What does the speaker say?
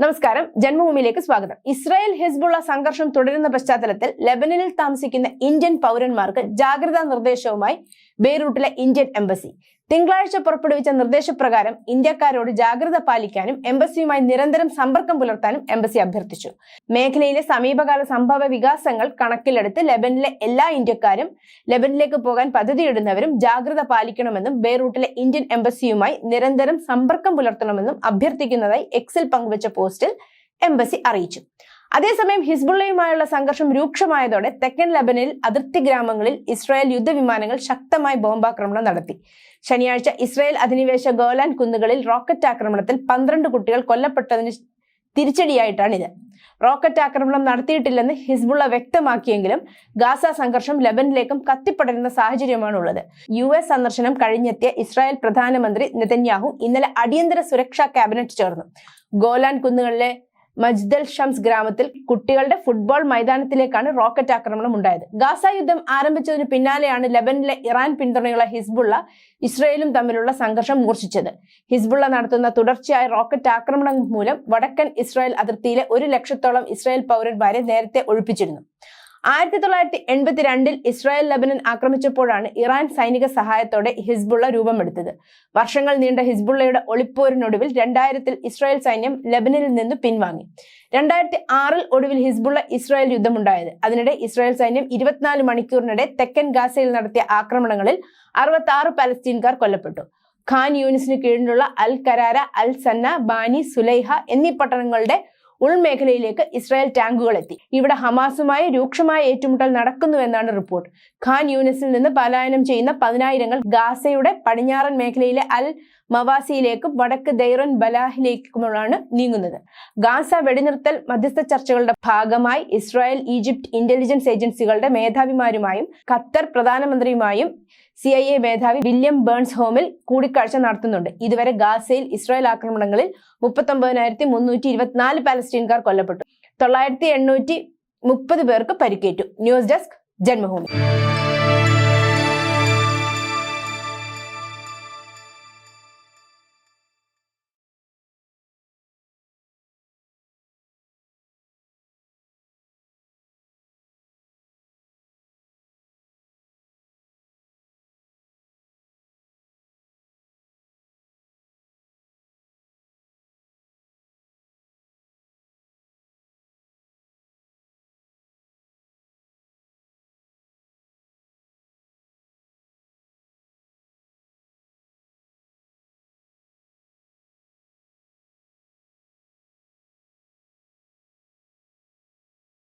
നമസ്കാരം. ജന്മഭൂമിയിലേക്ക് സ്വാഗതം. Israel Hezbollah സംഘർഷം തുടരുന്ന പശ്ചാത്തലത്തിൽ ലെബനനിൽ താമസിക്കുന്ന ഇന്ത്യൻ പൗരന്മാർക്ക് ജാഗ്രതാ നിർദ്ദേശവുമായി ബെയ്റൂട്ടിലെ ഇന്ത്യൻ എംബസി. തിങ്കളാഴ്ച പുറപ്പെടുവിച്ച നിർദ്ദേശപ്രകാരം ഇന്ത്യക്കാരോട് ജാഗ്രത പാലിക്കാനും എംബസിയുമായി നിരന്തരം സമ്പർക്കം പുലർത്താനും എംബസി അഭ്യർത്ഥിച്ചു. മേഖലയിലെ സമീപകാല സംഭവ വികാസങ്ങൾ കണക്കിലെടുത്ത് ലെബനിലെ എല്ലാ ഇന്ത്യക്കാരും ലെബനിലേക്ക് പോകാൻ പദ്ധതിയിടുന്നവരും ജാഗ്രത പാലിക്കണമെന്നും ബെയ്റൂട്ടിലെ ഇന്ത്യൻ എംബസിയുമായി നിരന്തരം സമ്പർക്കം പുലർത്തണമെന്നും അഭ്യർത്ഥിക്കുന്നതായി എക്സിൽ പങ്കുവച്ച പോസ്റ്റിൽ എംബസി അറിയിച്ചു. അതേസമയം ഹിസ്ബുള്ളയുമായുള്ള സംഘർഷം രൂക്ഷമായതോടെ തെക്കൻ ലബനിൽ അതിർത്തി ഗ്രാമങ്ങളിൽ ഇസ്രായേൽ യുദ്ധവിമാനങ്ങൾ ശക്തമായി ബോംബാക്രമണം നടത്തി. ശനിയാഴ്ച ഇസ്രായേൽ അധിനിവേശ ഗോലാൻ കുന്നുകളിൽ റോക്കറ്റ് ആക്രമണത്തിൽ പന്ത്രണ്ട് കുട്ടികൾ കൊല്ലപ്പെട്ടതിന് തിരിച്ചടിയായിട്ടാണിത്. റോക്കറ്റ് ആക്രമണം നടത്തിയിട്ടില്ലെന്ന് ഹിസ്ബുള്ള വ്യക്തമാക്കിയെങ്കിലും ഗാസ സംഘർഷം ലബനിലേക്കും കത്തിപ്പടരുന്ന സാഹചര്യമാണുള്ളത്. യു എസ് സന്ദർശനം കഴിഞ്ഞെത്തിയ ഇസ്രായേൽ പ്രധാനമന്ത്രി നെതന്യാഹു ഇന്നലെ അടിയന്തര സുരക്ഷാ ക്യാബിനറ്റ് ചേർന്നു. ഗോലാൻ കുന്നുകളിലെ മജ്ദൽ ഷംസ് ഗ്രാമത്തിൽ കുട്ടികളുടെ ഫുട്ബോൾ മൈതാനത്തിലേക്കാണ് റോക്കറ്റ് ആക്രമണം ഉണ്ടായത്. ഗാസ യുദ്ധം ആരംഭിച്ചതിന് പിന്നാലെയാണ് ലബനിലെ ഇറാൻ പിന്തുണയുള്ള ഹിസ്ബുള്ള ഇസ്രയേലും തമ്മിലുള്ള സംഘർഷം മൂർച്ഛിച്ചത്. ഹിസ്ബുള്ള നടത്തുന്ന തുടർച്ചയായ റോക്കറ്റ് ആക്രമണം മൂലം വടക്കൻ ഇസ്രായേൽ അതിർത്തിയിലെ ഒരു ലക്ഷത്തോളം ഇസ്രായേൽ പൗരന്മാരെ നേരത്തെ ഒഴിപ്പിച്ചിരുന്നു. ആയിരത്തി തൊള്ളായിരത്തി എൺപത്തിരണ്ടിൽ ഇസ്രായേൽ ലബനൻ ആക്രമിച്ചപ്പോഴാണ് ഇറാൻ സൈനിക സഹായത്തോടെ ഹിസ്ബുള്ള രൂപമെടുത്തത്. വർഷങ്ങൾ നീണ്ട ഹിസ്ബുള്ളയുടെ ഒളിപ്പോരിനൊടുവിൽ രണ്ടായിരത്തിൽ ഇസ്രായേൽ സൈന്യം ലബനനിൽ നിന്ന് പിൻവാങ്ങി. രണ്ടായിരത്തി ആറിൽ ഒടുവിൽ ഹിസ്ബുള്ള ഇസ്രായേൽ യുദ്ധമുണ്ടായത്. അതിനിടെ ഇസ്രായേൽ സൈന്യം ഇരുപത്തിനാല് മണിക്കൂറിനിടെ തെക്കൻ ഗാസയിൽ നടത്തിയ ആക്രമണങ്ങളിൽ അറുപത്തി പലസ്തീൻകാർ കൊല്ലപ്പെട്ടു. ഖാൻ യൂണിസിന് കീഴിലുള്ള അൽ കരാര അൽ സന്ന ബാനി സുലൈഹ എന്നീ പട്ടണങ്ങളുടെ ഉൾമേഖലയിലേക്ക് ഇസ്രായേൽ ടാങ്കുകൾ എത്തി ഇവിടെ ഹമാസുമായി രൂക്ഷമായ ഏറ്റുമുട്ടൽ നടക്കുന്നുവെന്നാണ് റിപ്പോർട്ട്. ഖാൻ യൂനിസിൽ നിന്ന് പലായനം ചെയ്യുന്ന പതിനായിരങ്ങൾ ഗാസയുടെ പടിഞ്ഞാറൻ മേഖലയിലെ അൽ മവാസിയിലേക്കും വടക്ക് ദൈറൻ ബലാഹിലേക്കുമാണ് നീങ്ങുന്നത്. ഗാസ വെടിനിർത്തൽ മധ്യസ്ഥ ചർച്ചകളുടെ ഭാഗമായി ഇസ്രായേൽ ഈജിപ്ത് ഇന്റലിജൻസ് ഏജൻസികളുടെ മേധാവിമാരുമായും ഖത്തർ പ്രധാനമന്ത്രിയുമായും സി ഐ എ മേധാവി വില്യം ബേൺസ് ഹോമിൽ കൂടിക്കാഴ്ച നടത്തുന്നുണ്ട്. ഇതുവരെ ഗാസയിൽ ഇസ്രായേൽ ആക്രമണങ്ങളിൽ മുപ്പത്തൊമ്പതിനായിരത്തി മുന്നൂറ്റി ഇരുപത്തിനാല് പാലസ്തീൻകാർ കൊല്ലപ്പെട്ടു. തൊള്ളായിരത്തി എണ്ണൂറ്റി മുപ്പത് പേർക്ക് പരിക്കേറ്റു. News desk Janmabhoomi.